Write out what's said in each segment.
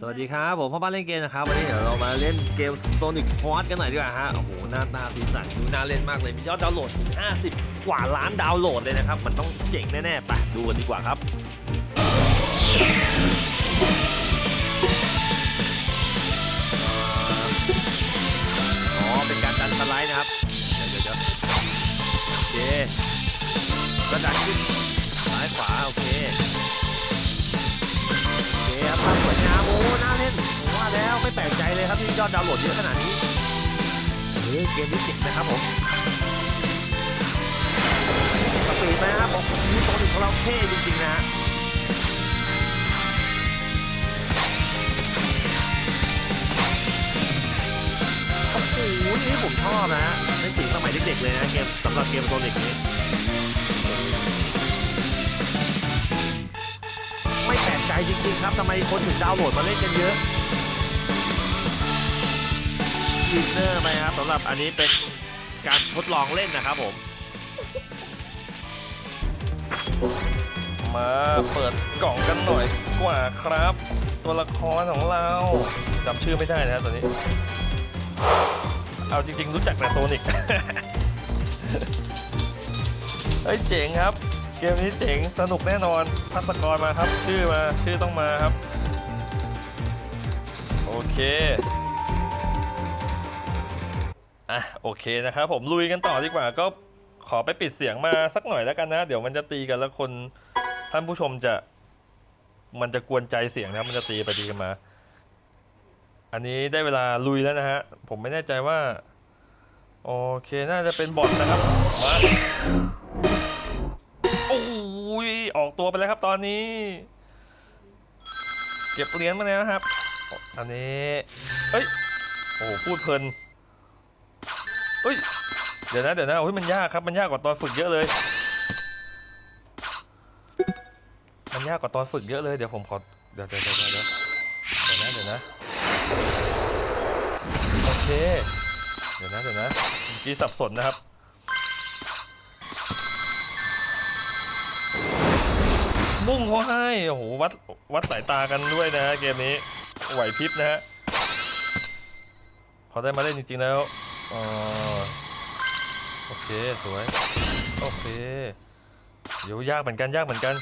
สวัสดีครับ ผมพ่อบ้านเล่นเกมนะครับ วันนี้เดี๋ยวเรามาเล่นเกม Sonic Force กันหน่อยดีกว่าฮะโอ้โหหน้าตาสีสันดูน่าเล่นมากเลยมียอดดาวน์โหลดถึง50 กว่าล้านดาวน์โหลดเลยนะครับ มันต้องเจ๋งแน่ๆไปดูกันดีกว่าครับ แล้วไม่แปลกใจเลยครับที่ยอดดาวน์โหลดเยอะขนาดนี้เฮ้ยเกมนี้เจ๋งนะครับผมสปีดไหมครับผมนี่ตัวหนึ่งของเราเท่จริงๆนะฮะโอ้โหนี่ผมชอบนะฮะเป็นสิ่งสมัยเด็กๆเลยนะเกมสำหรับเกมโซนิกนี้ไม่แปลกใจจริงๆครับทำไมคนถึงดาวน์โหลดมาเล่นกันเยอะ อินเนอร์ไหมครับสำหรับอันนี้เป็นการทดลองเล่นนะครับผม มาเปิดกล่องกันหน่อยกว่าครับ ตัวละครของเราจำชื่อไม่ได้นะครับตัวนี้ เอาจริง ๆ รู้จักแต่โซนิก เฮ้ยเจ๋งครับ เกมนี้เจ๋งสนุกแน่นอนพัสกรมาครับ ชื่อมาชื่อต้องมาครับ โอเค อะโอเคนะครับผมลุยกันต่อดีกว่าก็ขอไปปิดเสียงมาสักหน่อยแล้วกันนะ เดี๋ยวมันจะตีกันแล้วคนท่านผู้ชมจะ มันจะกวนใจเสียงนะครับ มันจะตีไปตีกันมา อันนี้ได้เวลาลุยแล้วนะฮะ ผมไม่แน่ใจว่า โอเคน่าจะเป็นบอทนะครับมาโอ้ยออกตัวไปแล้วครับตอนนี้ เก็บเหรียญมาแล้วครับ อันนี้ เอ้ยโอ้พูดเพลิน เอ้ย เดี๋ยวนะ เดี๋ยวนะโอ้ยมันยากครับ มันยากกว่าตอนฝึกเยอะเลย มันยากกว่าตอนฝึกเยอะเลย เดี๋ยวผมขอ เดี๋ยวเดี๋ยวเดี๋ยวเดี๋ยวนะเดี๋ยวนะ โอเค เดี๋ยวนะ เดี๋ยวนะเมื่อกี้สับสนนะครับมุ่งเขาให้โอ้โหวัดวัดสายตากันด้วยนะเกมนี้ไหวพริบนะฮะพอได้มาเล่นจริงๆแล้ว ออโอเคสวย โอเคเดี๋ยวยากเหมือนกันยากเหมือนกัน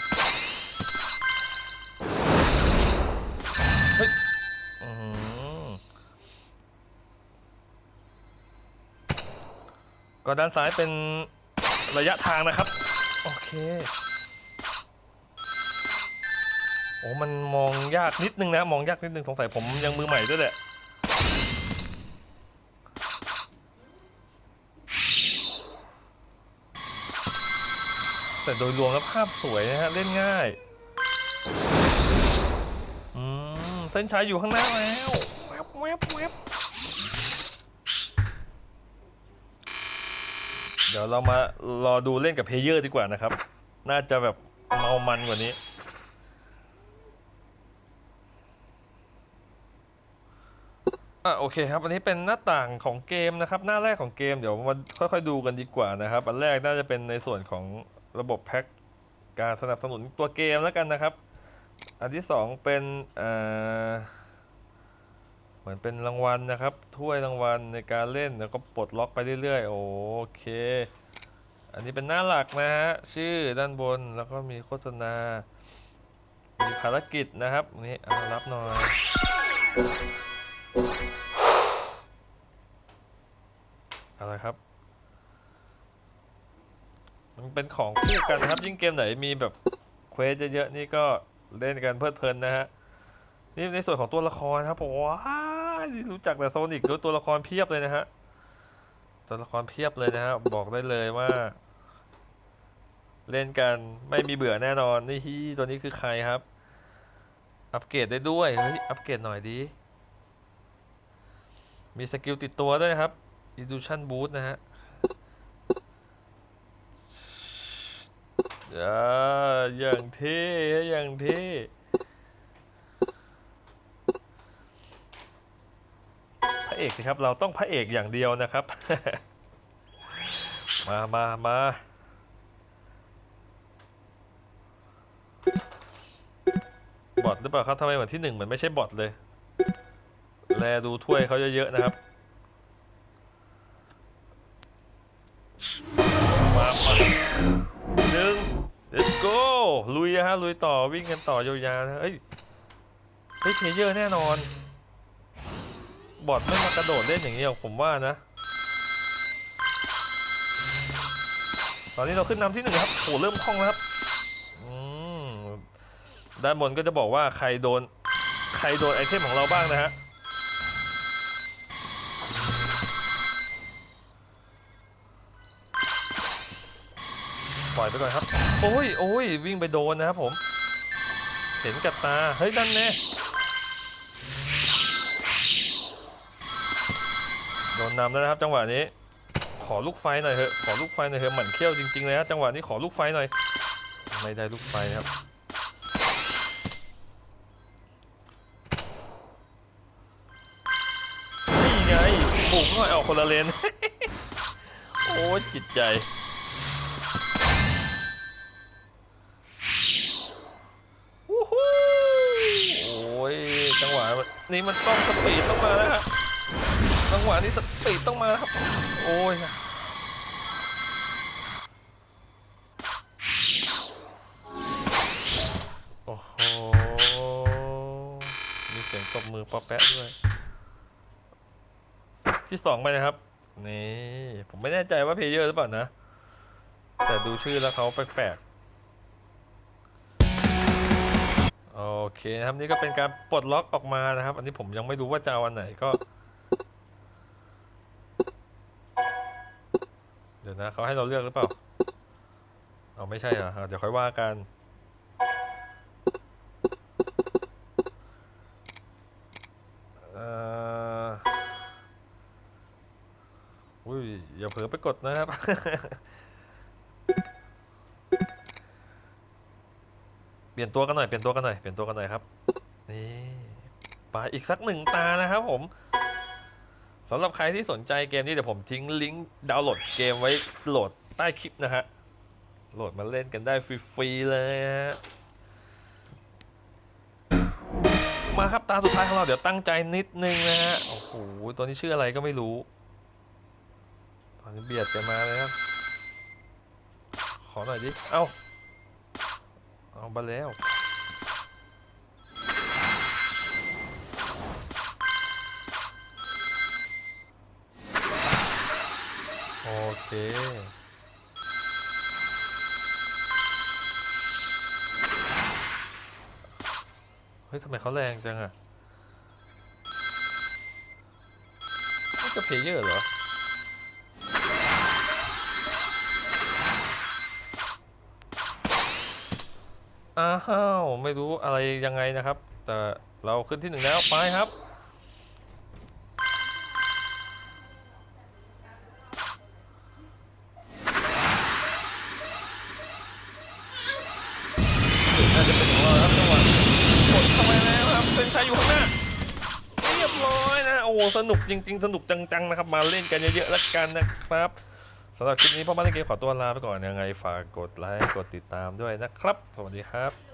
เฮ้ยอ๋อหือก็ด้านซ้ายเป็นระยะทางนะครับ โอเค โอ้มันมองยากนิดนึงนะ มองยากนิดนึงสงสัยผมยังมือใหม่ด้วยแหละ แต่โดยรวมแล้วภาพสวยนะฮะ เล่นง่ายอืมเส้นชัยอยู่ข้างหน้าแล้วแวบแวบแวบเดี๋ยวเรามารอดูเล่นกับเพเยอร์ดีกว่านะครับ น่าจะแบบเมามันกว่านี้อะโอเคครับ อันนี้เป็นหน้าต่างของเกมนะครับ หน้าแรกของเกมเดี๋ยวมาค่อยๆดูกันดีกว่านะครับ อันแรกน่าจะเป็นในส่วนของ ระบบแพ็คการสนับสนุนตัวเกมแล้วกันนะครับ อันที่สองเป็นเอ่อเหมือนเป็นรางวัลนะครับถ้วยรางวัลในการเล่นแล้วก็ปลดล็อกไปเรื่อยๆ โอเค อันนี้เป็นหน้าหลักนะฮะชื่อด้านบนแล้วก็มีโฆษณา มีภารกิจนะครับนี่เอารับหน่อยอะไรครับ มันเป็นของคู่กันนะครับ ยิ่งเกมไหนมีแบบเควสเยอะๆนี่ก็เล่นกันเพลิดเพลินนะฮะนี่ในส่วนของตัวละครครับผมว้ารู้จักแต่โซนิกด้วยตัวละครเพียบเลยนะฮะตัวละครเพียบเลยนะฮะบอกได้เลยว่า เล่นกันไม่มีเบื่อแน่นอนนี่ฮี่ตัวนี้คือใครครับ อัปเกรดได้ด้วยเฮ้ยอัปเกรดหน่อยดีมีสกิลติดตัวด้วยครับ Illusion Boost นะฮะ อ่าอย่างเท่อย่างเท่พระเอกสิครับ เราต้องพระเอกอย่างเดียวนะครับ มามามาบอทหรือเปล่าครับทำไมเหมือนที่หนึ่งเหมือนไม่ใช่บอทเลย แลดูถ้วยเขาเยอะๆนะครับ ลุยนะฮะลุยต่อวิ่งกันต่อยาวๆนะเอ้ยเฮ้ยเพลเยอร์แน่นอน บอทไม่มากระโดดเล่นอย่างนี้หรอกผมว่านะ ตอนนี้เราขึ้นนำที่หนึ่งครับโอ้เริ่มคล่องแล้วครับด้านบนก็จะบอกว่าใครโดน ใครโดนไอเทมของเราบ้างนะฮะ ปล่อยไปก่อนครับ โอ้ยโอ้ยวิ่งไปโดนนะครับผม เห็นกับตา เฮ้ยนั่นแน่โดนนำแล้วนะครับ จังหวะนี้ ขอลูกไฟหน่อยเถอะขอลูกไฟหน่อยเถอะหมั่นเขี้ยวจริงๆเลยนะจังหวะนี้ขอลูกไฟหน่อย ไม่ได้ลูกไฟครับนี่ไงบุกหน่อยออกคนละเลนโอ้ยจิตใจ นี้มันต้องสปีดต้องมาแล้วฮะจังหวะนี้สปีดต้องมาครับ โอ้ยโอ้โห มีเสียงตบมือป๊อปแปะด้วย ที่สองไปนะครับ นี่ ผมไม่แน่ใจว่าเพลเยอร์หรือเปล่านะ แต่ดูชื่อแล้วเขาแปลกๆ โอเคนะครับนี่ก็เป็นการปลดล็อกออกมานะครับ อันนี้ผมยังไม่รู้ว่าจะเอาอันไหนก็ เดี๋ยวนะเขาให้เราเลือกหรือเปล่าเอาไม่ใช่เหรออะเดี๋ยวค่อยว่ากันอ่ออุ้ยอย่าเผลอไปกดนะครับ เปลี่ยนตัวกันหน่อยเปลี่ยนตัวกันหน่อยเปลี่ยนตัวกันหน่อยครับนี่ไปอีกสักหนึ่งตานะครับผมสำหรับใครที่สนใจเกมนี้เดี๋ยวผมทิ้งลิงก์ดาวน์โหลดเกมไว้โหลดใต้คลิปนะฮะโหลดมาเล่นกันได้ฟรีๆเลยฮะมาครับตาสุดท้ายของเราเดี๋ยวตั้งใจนิดนึงนะฮะโอ้โหตัวนี้ชื่ออะไรก็ไม่รู้ตอนนี้เบียดกันมาเลยครับขอหน่อยดิ เอ้า เอาไปแล้วโอเคเฮ้ยทำไมเขาแรงจังอะนี่จะเพลเยอร์เหรอ อ้าวไม่รู้อะไรยังไงนะครับ แต่เราขึ้นที่หนึ่งแล้วไปครับ น่าจะเป็นของเราแล้วครับจังหวะกดเข้าไปแล้วครับเป็นชัยอยู่ข้างหน้าเรียบร้อยนะโอ้สนุกจริง ๆ สนุกจังๆนะครับ มาเล่นกันเยอะๆแล้วกันนะครับ สำหรับคลิปนี้พ่อบ้านเล่นเกมขอตัวลาไปก่อนยังไงฝากกดไลค์กดติดตามด้วยนะครับ สวัสดีครับ